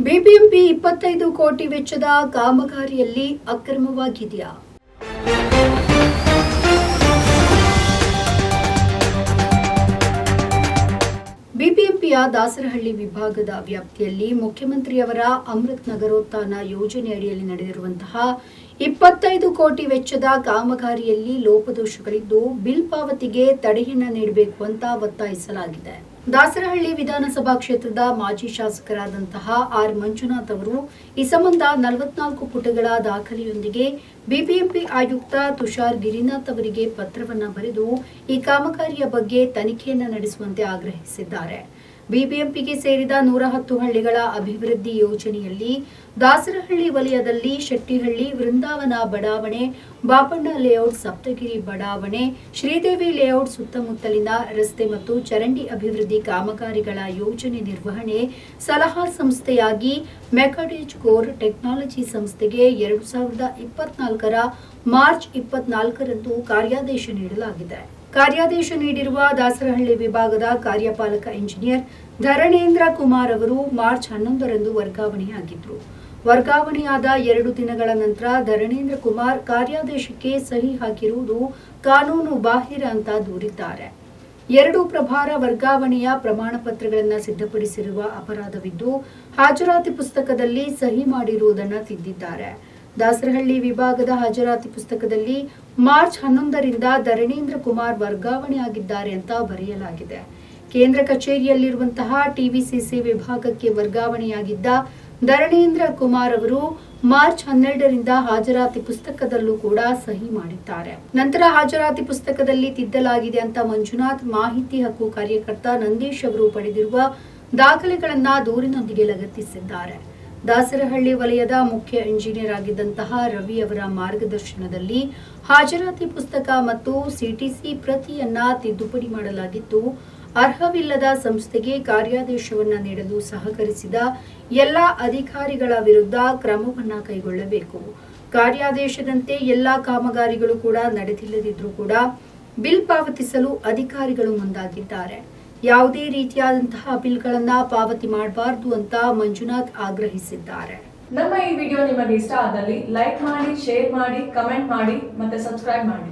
BBMP ಇಪ್ಪತ್ತೈದು ಕೋಟಿ ವೆಚ್ಚದ ಕಾಮಗಾರಿಯಲ್ಲಿ ಅಕ್ರಮವಾಗಿದೆಯಾ? ಬಿಬಿಎಂಪಿಯ ದಾಸರಹಳ್ಳಿ ವಿಭಾಗದ ವ್ಯಾಪ್ತಿಯಲ್ಲಿ ಮುಖ್ಯಮಂತ್ರಿಯವರ ಅಮೃತ್ ನಗರೋತ್ಥಾನ ಯೋಜನೆ ಅಡಿಯಲ್ಲಿ ನಡೆದಿರುವಂತಹ ಇಪ್ಪತ್ತೈದು ಕೋಟಿ ವೆಚ್ಚದ ಕಾಮಗಾರಿಯಲ್ಲಿ ಲೋಪದೋಷಗಳಿದ್ದು ಬಿಲ್ ಪಾವತಿಗೆ ತಡೆಯನ್ನ ನೀಡಬೇಕು ಅಂತ ಒತ್ತಾಯಿಸಲಾಗಿದೆ. ದಾಸರಹಳ್ಳಿ ವಿಧಾನಸಭಾ ಕ್ಷೇತ್ರದ ಮಾಜಿ ಶಾಸಕರಾದಂತಹ ಆರ್ ಮಂಜುನಾಥ್ ಅವರು ಈ ಸಂಬಂಧ ನಲವತ್ನಾಲ್ಕು ಪುಟಗಳ ದಾಖಲೆಯೊಂದಿಗೆ ಬಿಬಿಎಂಪಿ ಆಯುಕ್ತ ತುಷಾರ್ ಗಿರಿನಾಥ್ ಅವರಿಗೆ ಪತ್ರವನ್ನ ಬರೆದು ಈ ಕಾಮಗಾರಿಯ ಬಗ್ಗೆ ತನಿಖೆಯನ್ನು ನಡೆಸುವಂತೆ ಆಗ್ರಹಿಸಿದ್ದಾರೆ. ಬಿಬಿಎಂಪಿಗೆ ಸೇರಿದ ನೂರ ಹತ್ತು ಹಳ್ಳಿಗಳ ಅಭಿವೃದ್ಧಿ ಯೋಜನೆಯಲ್ಲಿ ದಾಸರಹಳ್ಳಿ ವಲಯದಲ್ಲಿ ಶೆಟ್ಟಿಹಳ್ಳಿ, ವೃಂದಾವನ ಬಡಾವಣೆ, ಬಾಪಣ್ಣ ಲೇಔಟ್, ಸಪ್ತಗಿರಿ ಬಡಾವಣೆ, ಶ್ರೀದೇವಿ ಲೇಔಟ್ ಸುತ್ತಮುತ್ತಲಿನ ರಸ್ತೆ ಮತ್ತು ಚರಂಡಿ ಅಭಿವೃದ್ಧಿ ಕಾಮಗಾರಿಗಳ ಯೋಜನೆ ನಿರ್ವಹಣೆ, ಸಲಹಾ ಸಂಸ್ಥೆಯಾಗಿ ಮೆಕಾಡೇಜ್ ಕೋರ್ ಟೆಕ್ನಾಲಜಿ ಸಂಸ್ಥೆಗೆ ಎರಡು ಸಾವಿರದ ಇಪ್ಪತ್ನಾಲ್ಕರ ಮಾರ್ಚ್ ಇಪ್ಪತ್ನಾಲ್ಕರಂದು ಕಾರ್ಯಾದೇಶ ನೀಡಲಾಗಿದೆ. ಕಾರ್ಯಾದೇಶ ನೀಡಿರುವ ದಾಸರಹಳ್ಳಿ ವಿಭಾಗದ ಕಾರ್ಯಪಾಲಕ ಇಂಜಿನಿಯರ್ ಧರಣೇಂದ್ರ ಕುಮಾರ್ ಅವರು ಮಾರ್ಚ್ ಹನ್ನೊಂದರಂದು ವರ್ಗಾವಣೆಯಾಗಿದ್ರು. ವರ್ಗಾವಣೆಯಾದ ಎರಡು ದಿನಗಳ ನಂತರ ಧರಣೇಂದ್ರ ಕುಮಾರ್ ಕಾರ್ಯಾದೇಶಕ್ಕೆ ಸಹಿ ಹಾಕಿರುವುದು ಕಾನೂನು ಬಾಹಿರ ಅಂತ ದೂರಿದ್ದಾರೆ. ಎರಡು ಪ್ರಭಾರ ವರ್ಗಾವಣೆಯ ಪ್ರಮಾಣ ಪತ್ರಗಳನ್ನು ಸಿದ್ಧಪಡಿಸಿರುವ ಅಪರಾಧವಿದ್ದು, ಹಾಜರಾತಿ ಪುಸ್ತಕದಲ್ಲಿ ಸಹಿ ಮಾಡಿರುವುದನ್ನು ತಿದ್ದಿದ್ದಾರೆ. ದಾಸರಹಳ್ಳಿ ವಿಭಾಗದ ಹಾಜರಾತಿ ಪುಸ್ತಕದಲ್ಲಿ ಮಾರ್ಚ್ ಹನ್ನೊಂದರಿಂದ ಧರಣೇಂದ್ರ ಕುಮಾರ್ ವರ್ಗಾವಣೆಯಾಗಿದ್ದಾರೆ ಅಂತ ಬರೆಯಲಾಗಿದೆ. ಕೇಂದ್ರ ಕಚೇರಿಯಲ್ಲಿರುವಂತಹ ಟಿವಿಸಿಸಿ ವಿಭಾಗಕ್ಕೆ ವರ್ಗಾವಣೆಯಾಗಿದ್ದ ಧರಣೇಂದ್ರ ಕುಮಾರ್ ಅವರು ಮಾರ್ಚ್ ಹನ್ನೆರಡರಿಂದ ಹಾಜರಾತಿ ಪುಸ್ತಕದಲ್ಲೂ ಕೂಡ ಸಹಿ ಮಾಡಿದ್ದಾರೆ. ನಂತರ ಹಾಜರಾತಿ ಪುಸ್ತಕದಲ್ಲಿ ತಿದ್ದಲಾಗಿದೆ ಅಂತ ಮಂಜುನಾಥ್ ಮಾಹಿತಿ ಹಕ್ಕು ಕಾರ್ಯಕರ್ತ ನಂದೀಶ್ ಅವರು ಪಡೆದಿರುವ ದಾಖಲೆಗಳನ್ನ ದೂರಿನೊಂದಿಗೆ ಲಗತ್ತಿಸಿದ್ದಾರೆ. ದಾಸರಹಳ್ಳಿ ವಲಯದ ಮುಖ್ಯ ಇಂಜಿನಿಯರ್ ಆಗಿದ್ದಂತಹ ರವಿ ಅವರ ಮಾರ್ಗದರ್ಶನದಲ್ಲಿ ಹಾಜರಾತಿ ಪುಸ್ತಕ ಮತ್ತು ಸಿಟಿಸಿ ಪ್ರತಿಯನ್ನ ತಿದ್ದುಪಡಿ ಮಾಡಲಾಗಿತ್ತು. ಅರ್ಹವಿಲ್ಲದ ಸಂಸ್ಥೆಗೆ ಕಾರ್ಯಾದೇಶವನ್ನು ನೀಡಲು ಸಹಕರಿಸಿದ ಎಲ್ಲ ಅಧಿಕಾರಿಗಳ ವಿರುದ್ಧ ಕ್ರಮವನ್ನ ಕೈಗೊಳ್ಳಬೇಕು. ಕಾರ್ಯಾದೇಶದಂತೆ ಎಲ್ಲಾ ಕಾಮಗಾರಿಗಳು ಕೂಡ ನಡೆದಿಲ್ಲದಿದ್ರೂ ಕೂಡ ಬಿಲ್ ಪಾವತಿಸಲು ಅಧಿಕಾರಿಗಳು ಮುಂದಾಗಿದ್ದಾರೆ. ಯಾವುದೇ ರೀತಿಯಾದಂತಹ ಬಿಲ್ಗಳನ್ನ ಪಾವತಿ ಮಾಡಬಾರದು ಅಂತ ಮಂಜುನಾಥ್ ಆಗ್ರಹಿಸಿದ್ದಾರೆ. ನಮ್ಮ ಈ ವಿಡಿಯೋ ನಿಮಗೆ ಇಷ್ಟ ಆದಲ್ಲಿ ಲೈಕ್ ಮಾಡಿ, ಶೇರ್ ಮಾಡಿ, ಕಮೆಂಟ್ ಮಾಡಿ ಮತ್ತೆ ಸಬ್ಸ್ಕ್ರೈಬ್ ಮಾಡಿ.